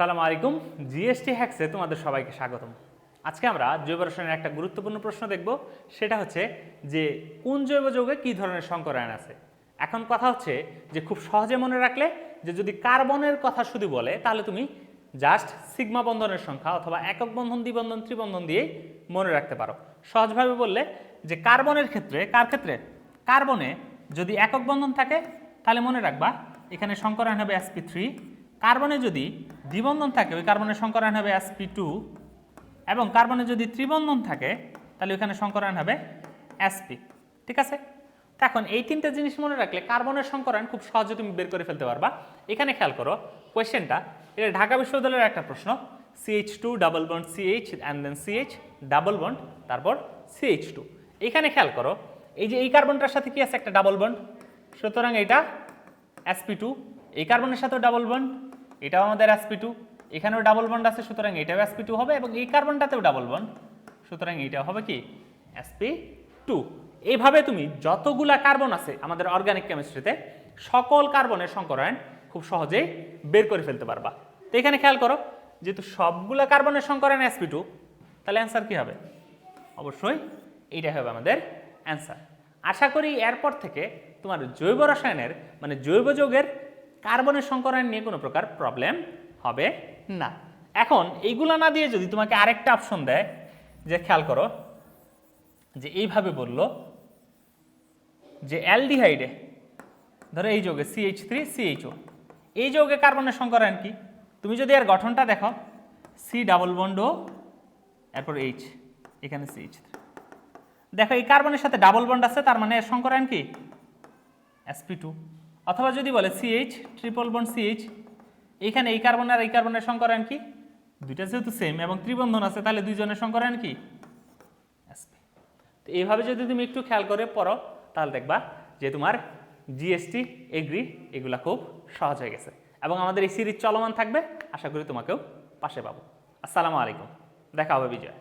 সালাম আলাইকুম। জিএসটি হ্যাক্সে তোমাদের সবাইকে স্বাগতম। আজকে আমরা জৈব রসায়নের একটা গুরুত্বপূর্ণ প্রশ্ন দেখব। সেটা হচ্ছে যে কোন জৈব যৌগে কী ধরনের সংকরায়ন আছে? এখন কথা হচ্ছে যে খুব সহজে মনে রাখলে যে যদি কার্বনের কথা শুধু বলে, তাহলে তুমি জাস্ট সিগমা বন্ধনের সংখ্যা অথবা একক বন্ধন, দ্বিবন্ধন, ত্রিবন্ধন দিয়েই মনে রাখতে পারো। সহজভাবে বললে যে কার্বনের ক্ষেত্রে, কার ক্ষেত্রে? কার্বনে যদি একক বন্ধন থাকে, তাহলে মনে রাখবা এখানে সংকরায়ন হবে এসপি থ্রি কার্বনে যদি দ্বিবন্ধন থাকে, ওই কার্বনের সংকরায়ন হবে sp2 টু এবং কার্বনে যদি ত্রিবন্ধন থাকে, তাহলে ওইখানে সংকরায়ন হবে sp ঠিক আছে? এখন এই তিনটা জিনিস মনে রাখলে কার্বনের সংকরায়ন খুব সহজে তুমি বের করে ফেলতে পারবা। এখানে খেয়াল করো কোয়েশ্চেনটা এটা ঢাকা বিশ্ববিদ্যালয়ের একটা প্রশ্ন CH two double bond CH and then CH double bond তারপর সিএইচ টু এখানে খেয়াল করো, এই যে এই কার্বনটার সাথে কি আছে একটা ডাবল বন্ড সুতরাং এটা এসপি টু এই কার্বনের সাথেও ডাবল বন্ড এটাও আমাদের sp2 টু এখানেও ডাবল বন্ড আছে, সুতরাং এটাও sp2 টু হবে এবং এই কার্বনটাতেও ডাবল বন্ড সুতরাং এইটাও হবে কি? Sp2 টু এইভাবে তুমি যতগুলা কার্বন আছে আমাদের অর্গানিক কেমিস্ট্রিতে সকল কার্বনের সংকরায়ন খুব সহজেই বের করে ফেলতে পারবা। তো এখানে খেয়াল করো, যেহেতু সবগুলা কার্বনের সংকরায়ন sp2 টু তাহলে অ্যান্সার কি হবে? অবশ্যই এইটাই হবে আমাদের অ্যান্সার আশা করি এরপর থেকে তোমার জৈব রসায়নের মানে জৈব যৌগের কার্বনের সংকরায়ন নিয়ে কোনো প্রকার প্রবলেম হবে না। এখন এইগুলো না দিয়ে যদি তোমাকে আরেকটা অপশন দেয়, যে খেয়াল করো, যে এইভাবে বলল যে অ্যালডিহাইডে, ধরো এই যৌগে সিএইচ থ্রি সিএইচও এই যৌগে কার্বনের সংকরায়ন কি? তুমি যদি এর গঠনটা দেখো সি ডাবল বন্ড ও এরপর এইচ এখানে সিএইচ দেখো এই কার্বনের সাথে ডাবল বন্ড আছে, তার মানে এর সংকরায়ন কি? Sp2 টু অথবা যদি বলে সিএইচ ট্রিপল বন্ড সিএইচ এইখানে এই কার্বন আর এই কার্বনের সংকরায়ন কি? দুইটা যেহেতু সেম এবং ত্রিবন্ধন আছে, তাহলে দুইজনের সংকরায়ন কি? তো এইভাবে যদি তুমি একটু খেয়াল করে পড়ো, তাহলে দেখবা যে তোমার জিএসটি এগ্রি এগুলা খুব সহজ হয়ে গেছে। এবং আমাদের এই সিরিজ চলমান থাকবে, আশা করি তোমাকেও পাশে পাবো। আসসালামু আলাইকুম। দেখা হবে বিজয়।